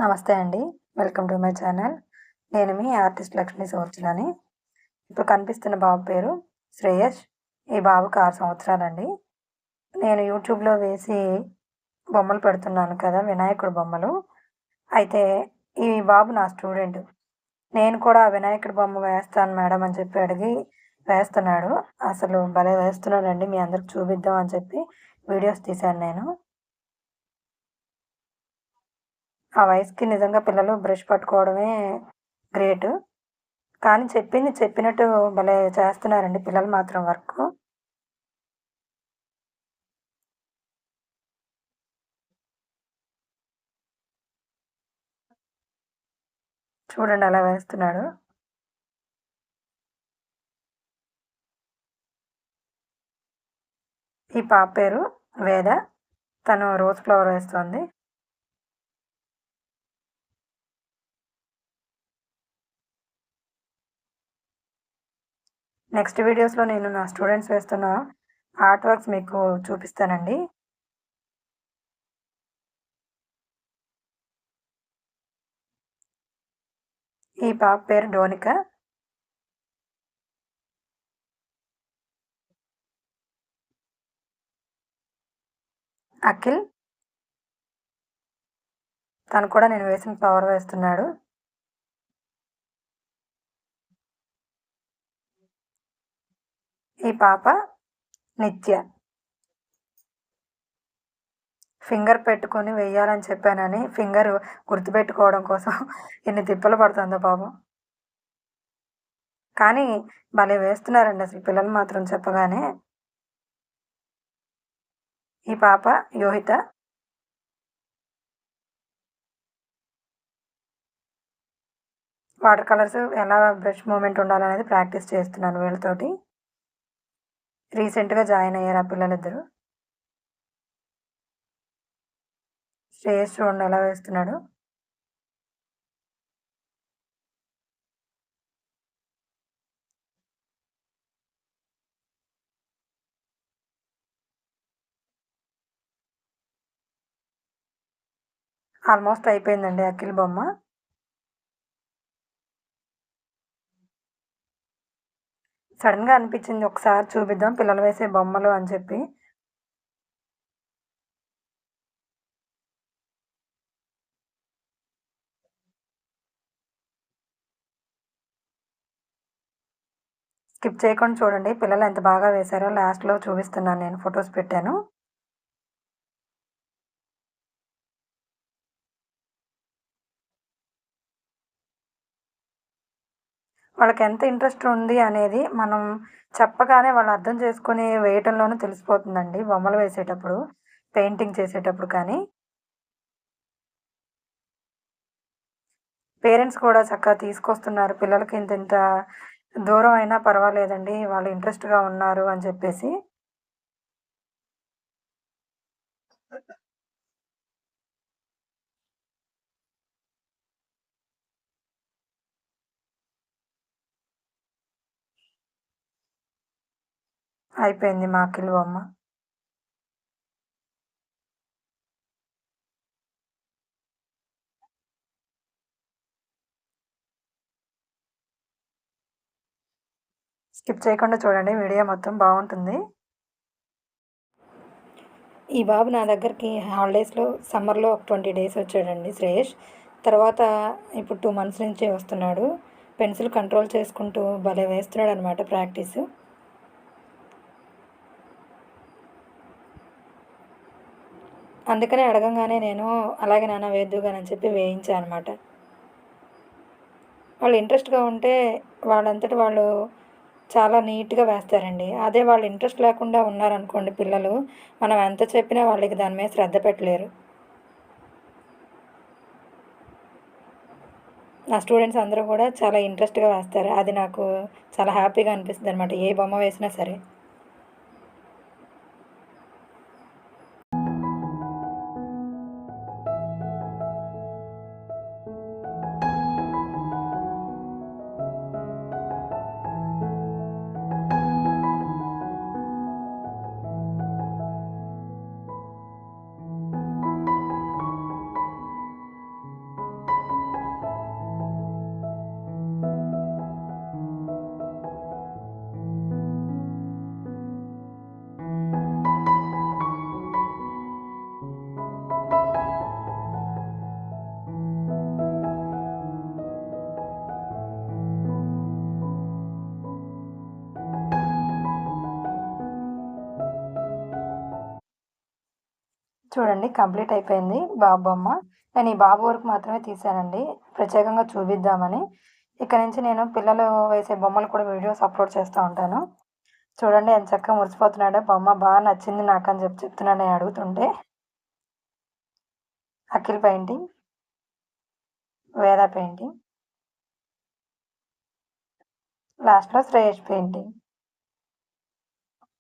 నమస్తే అండి. Welcome to my channel. నేను మీ ఆర్టిస్ట్ లక్ష్మీ సోర్చులని ఇప్పుడు కనిపిస్తున్న బాబు పేరు శ్రేయస్. ఈ బాబుకి ఆరు సంవత్సరాలండి. నేను యూట్యూబ్లో వేసి బొమ్మలు పెడుతున్నాను కదా వినాయకుడు బొమ్మలు. అయితే ఈ బాబు నా స్టూడెంట్. నేను కూడా వినాయకుడి బొమ్మ వేస్తాను మేడం అని చెప్పి అడిగి వేస్తున్నాడు. అసలు భలే వేస్తున్నాడండి మీ అందరికి చూపిద్దాం అని చెప్పి వీడియోస్ తీశాను నేను. ఆ వయసుకి నిజంగా పిల్లలు బ్రష్ పట్టుకోవడమే గ్రేట్. కానీ చెప్పింది చెప్పినట్టు భలే చేస్తున్నారండి పిల్లలు మాత్రం వర్క్. చూడండి అలా వేస్తున్నాడు. ఈ పాప పేరు వేద. తను రోజ్ ఫ్లవర్ వేస్తుంది. నెక్స్ట్ వీడియోస్లో నేను నా స్టూడెంట్స్ వేస్తున్న ఆర్ట్ వర్క్స్ మీకు చూపిస్తానండి. ఈ పాప పేరు డోనిక. అఖిల్. తను కూడా నేను వేసిన ఫ్లవర్ వేస్తున్నాడు. ఈ పాప నిత్య. ఫింగర్ పెట్టుకొని వెయ్యాలని చెప్పానని ఫింగర్ గుర్తుపెట్టుకోవడం కోసం ఎన్ని తిప్పలు పడుతుందో పాపం. కానీ భలే వేస్తున్నారండి అసలు పిల్లలు మాత్రం చెప్పగానే. ఈ పాప యోహిత. వాటర్ కలర్స్ ఎలా బ్రష్ మూమెంట్ ఉండాలనేది ప్రాక్టీస్ చేస్తున్నాను వీళ్ళతోటి. రీసెంట్గా జాయిన్ అయ్యారు ఆ పిల్లలిద్దరు. శ్రేయస్ చూడండి ఎలా వేస్తున్నాడు? ఆల్మోస్ట్ అయిపోయిందండి అఖిల్ బొమ్మ. సడన్గా అనిపించింది ఒకసారి చూపిద్దాం పిల్లలు వేసే బొమ్మలు అని చెప్పి. స్కిప్ చేయకుండా చూడండి పిల్లలు ఎంత బాగా వేశారో. లాస్ట్లో చూపిస్తున్నాను నేను ఫొటోస్ పెట్టాను. వాళ్ళకి ఎంత ఇంట్రెస్ట్ ఉంది అనేది మనం చెప్పగానే వాళ్ళు అర్థం చేసుకుని వేయటంలోనూ తెలిసిపోతుందండి. బొమ్మలు వేసేటప్పుడు పెయింటింగ్ చేసేటప్పుడు కానీ. పేరెంట్స్ కూడా చక్కగా తీసుకొస్తున్నారు. పిల్లలకి ఇంత ఇంత దూరం అయినా పర్వాలేదండి. వాళ్ళు ఇంట్రెస్ట్గా ఉన్నారు అని చెప్పేసి. అయిపోయింది మా అఖిల్ బొమ్మ స్కిప్ చేయకుండా చూడండి వీడియో మొత్తం బాగుంటుంది. ఈ బాబు నా దగ్గరికి హాలిడేస్లో సమ్మర్లో ఒక ట్వంటీ డేస్ వచ్చాడండి శ్రేష్ తర్వాత ఇప్పుడు టూ మంత్స్ నుంచి వస్తున్నాడు. పెన్సిల్ కంట్రోల్ చేసుకుంటూ భలే వేస్తున్నాడు అనమాట ప్రాక్టీసు. అందుకనే అడగంగానే నేను అలాగే నాన్న వేద్దుగానని చెప్పి వేయించాను అనమాట వాళ్ళు ఇంట్రెస్ట్గా ఉంటే వాళ్ళంతటి వాళ్ళు చాలా నీట్గా వేస్తారండి. అదే వాళ్ళు ఇంట్రెస్ట్ లేకుండా ఉన్నారనుకోండి పిల్లలు మనం ఎంత చెప్పినా వాళ్ళకి దాని మీద శ్రద్ధ పెట్టలేరు. నా స్టూడెంట్స్ అందరూ కూడా చాలా ఇంట్రెస్ట్గా వేస్తారు. అది నాకు చాలా హ్యాపీగా అనిపిస్తుంది అనమాట ఏ బొమ్మ వేసినా సరే. చూడండి కంప్లీట్ అయిపోయింది బాబు బొమ్మ నేను ఈ బాబు వరకు మాత్రమే తీసానండి ప్రత్యేకంగా చూపిద్దామని. ఇక్కడ నుంచి నేను పిల్లలు వేసే బొమ్మలు కూడా వీడియోస్ అప్లోడ్ చేస్తూ ఉంటాను. చూడండి ఎంత చక్కగా మురిసిపోతున్నాడో బొమ్మ. బాగా నచ్చింది నాకు అని చెప్పి చెప్తున్నాడు నేను అడుగుతుంటే. అఖిల్ పెయింటింగ్. వేద పెయింటింగ్. లాస్ట్లో శ్రేయస్ పెయింటింగ్.